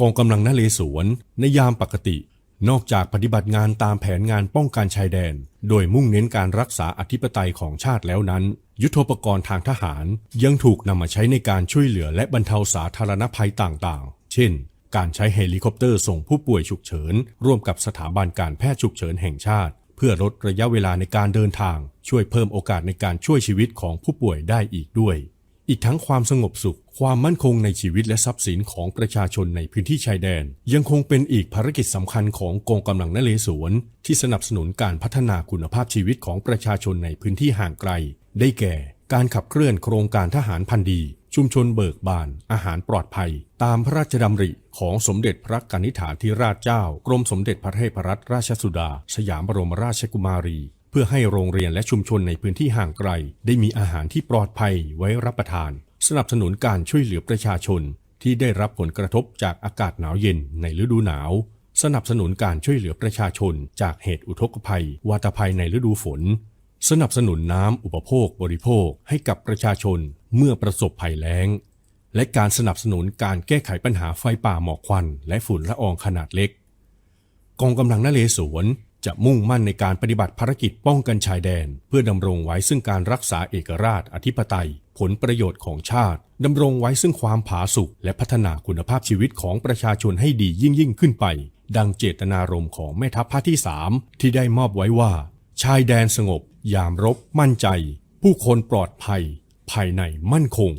กองกำลังนเรศวรในยามปกติ นอกจากปฏิบัติงานตามแผนงานป้องกันชายแดน โดยมุ่งเน้นการรักษาอธิปไตยของชาติแล้วนั้น ยุทโธปกรณ์ทางทหารยังถูกนำมาใช้ในการช่วยเหลือและบรรเทาสาธารณภัยต่างๆ เช่น การใช้เฮลิคอปเตอร์ส่งผู้ป่วยฉุกเฉิน ร่วมกับสถาบันการแพทย์ฉุกเฉินแห่งชาติ เพื่อลดระยะเวลาในการเดินทาง ช่วยเพิ่มโอกาสในการช่วยชีวิตของผู้ป่วยได้อีกด้วย อีกทั้งความสงบสุข ความมั่นคงในชีวิตและทรัพย์สินของประชาชนในพื้นที่ชายแดน ยังคงเป็นอีกภารกิจสำคัญของกองกำลังนเรศวร ที่สนับสนุนการพัฒนาคุณภาพชีวิตของประชาชนในพื้นที่ห่างไกล ได้แก่ การขับเคลื่อนโครงการทหารพันธีชุมชนเบิกบาน อาหารปลอดภัย ตามพระราชดำริของสมเด็จพระกนิษฐาธิราชเจ้า กรมสมเด็จพระเทพรัตนราชสุดา สยามบรมราชกุมารี พื่อให้โรงเรียนและชุมชนในพื้นที่ห่างไกล ได้มีอาหารที่ปลอดภัยไว้รับประทาน สนับสนุนการช่วยเหลือประชาชน ที่ได้รับผลกระทบจากอากาศหนาวเย็นในฤดูหนาว สนับสนุนการช่วยเหลือประชาชน จากเหตุอุทกภัย วาตภัยในฤดูฝน สนับสนุนน้ำอุปโภคบริโภคให้กับประชาชนเมื่อประสบภัยแล้ง และการสนับสนุนการแก้ไขปัญหาไฟป่าหมอกควัน และฝุ่นละอองขนาดเล็ก กองกำลังนเรศวร จะมุ่งมั่นในการปฏิบัติภารกิจป้องกันชายแดน เพื่อดำรงไว้ซึ่งการรักษาเอกราชอธิปไตย ผลประโยชน์ของชาติดำรงไว้ซึ่งความผาสุกและพัฒนาคุณภาพชีวิตของประชาชนให้ดียิ่งยิ่งขึ้นไป ดังเจตนารมณ์ของแม่ทัพภาคที่3ที่ได้มอบไว้ว่า ชายแดนสงบ ยามรบมั่นใจ ผู้คนปลอดภัย ภายในมั่นคง